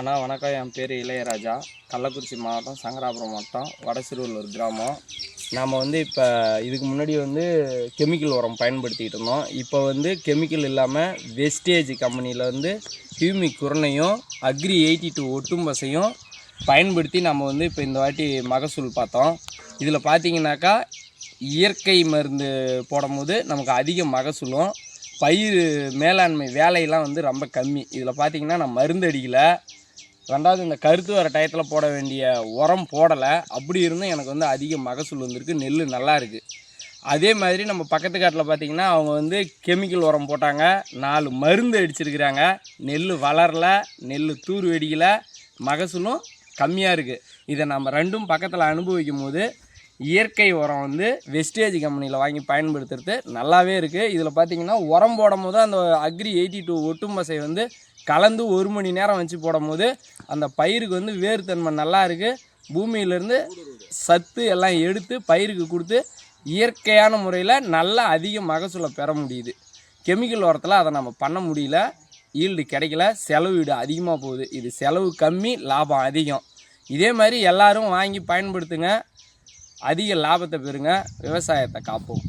அண்ணா வணக்கம். என் பேர் இளையராஜா. கள்ளக்குறிச்சி மாவட்டம் சங்கராபுரம் மாவட்டம் வடசிறுவலூர் கிராமம். நாம் வந்து இப்போ இதுக்கு முன்னாடி வந்து கெமிக்கல் உரம் பயன்படுத்திக்கிட்டு இருந்தோம். இப்போ வந்து கெமிக்கல் இல்லாமல் வெஸ்டேஜ் கம்பெனியில் வந்து ஹியூமிக் குரணையும் அக்ரி எயிட்டி டூ ஒட்டும்பசையும் பயன்படுத்தி நம்ம வந்து இப்போ இந்த வாட்டி மகசூல் பார்த்தோம். இதில் பார்த்தீங்கன்னாக்கா இயற்கை மருந்து போடும்போது நமக்கு அதிக மகசூலும் பயிர் மேலாண்மை வேலையெல்லாம் வந்து ரொம்ப கம்மி. இதில் பார்த்தீங்கன்னா நான் மருந்து அடிக்கலை. ரெண்டாவது இந்த கருத்து வர டயத்தில் போட வேண்டிய உரம் போடலை. அப்படி இருந்தும் எனக்கு வந்து அதிக மகசூல் வந்திருக்கு. நெல் நல்லா இருக்குது அதே மாதிரி நம்ம பக்கத்து காட்டில் பார்த்திங்கன்னா அவங்க வந்து கெமிக்கல் உரம் போட்டாங்க. நாலு மருந்து அடிச்சிருக்கிறாங்க. நெல் வளரல நெல் தூர் வெடிக்கலை. மகசூலும் கம்மியாக இருக்குது இதை நம்ம ரெண்டும் பக்கத்தில் அனுபவிக்கும் போது இயற்கை உரம் வந்து வெஸ்டேஜ் கம்பெனியில் வாங்கி பயன்படுத்துறது நல்லாவே இருக்குது இதில் பார்த்தீங்கன்னா உரம் போடும் போது அந்த அக்ரி எயிட்டி டூ ஒட்டுமசை வந்து கலந்து ஒரு மணி நேரம் வச்சு போடும் போது அந்த பயிருக்கு வந்து வேர்த்தன்மை நல்லா இருக்குது பூமியிலேருந்து சத்து எல்லாம் எடுத்து பயிருக்கு கொடுத்து இயற்கையான முறையில் நல்ல அதிக மகசூலை பெற முடியுது. கெமிக்கல் உரத்தில் அதை நம்ம பண்ண முடியல. ஈல்டு கிடைக்கல. செலவீடு அதிகமாக போகுது. இது செலவு கம்மி லாபம் அதிகம். இதே மாதிரி எல்லோரும் வாங்கி பயன்படுத்துங்க. அதிக லாபத்தை பெறுங்க விவசாயத்தை காப்போம்.